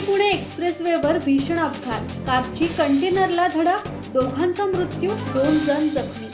पुणे एक्सप्रेसवेवर भीषण अपघात. कारची कंटेनरला धडक दोघांचा मृत्यू दोन जण जखमी.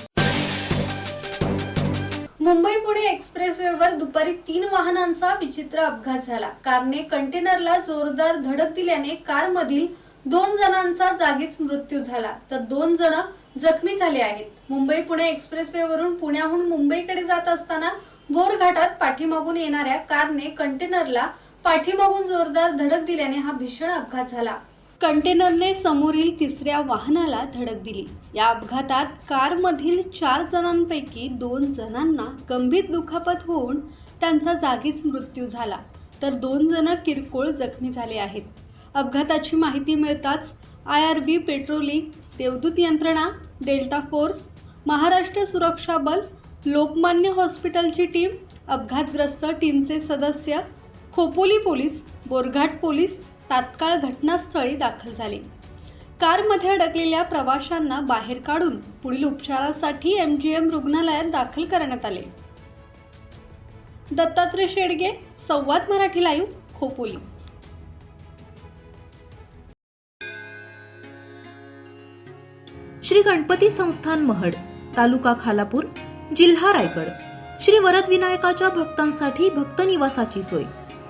मुंबई पुणे एक्सप्रेसवेवर दुपारी तीन वाहनांचा विचित्र अपघात झाला. कारने कंटेनरला जोरदार धडक दिल्याने कारमधील दोन जणांचा जागीच मृत्यू झाला. तर दोन जण जखमी झाले आहेत. मुंबई पुणे एक्सप्रेसवेवरून पुण्याहून मुंबईकडे जात असताना बोर घाटात पाठीमागून येणाऱ्या कारने कंटेनरला पाठीमागून जोरदार धडक दिल्याने हा भीषण अपघात झाला. कंटेनरने समोरील तिसऱ्या वाहनाला धडक दिली. या अपघातात कारमधील चार जणांपैकी दोन जणांना गंभीर दुखापत होऊन त्यांचा जागीच मृत्यू झाला. तर दोन जण किरकोळ जखमी झाले आहेत. अपघाताची माहिती मिळताच आय आर बी पेट्रोलिंग देवदूत यंत्रणा डेल्टा फोर्स महाराष्ट्र सुरक्षा बल लोकमान्य हॉस्पिटलची टीम अपघातग्रस्त टीमचे सदस्य खोपोली पोलीस बोरघाट पोलीस तात्काळ घटनास्थळी दाखल झाले. कारमध्ये अडकलेल्या प्रवाशांना बाहेर काढून पुढील उपचारासाठी एम जी एम रुग्णालयात दाखल करण्यात आले. दत्तात्रय शेडगे संवाद मराठी लाईव्ह खोपोली. श्री गणपती संस्थान महड तालुका खालापूर जिल्हा रायगड. श्री वरद विनायकाच्या भक्तांसाठी भक्त निवासाची सोय.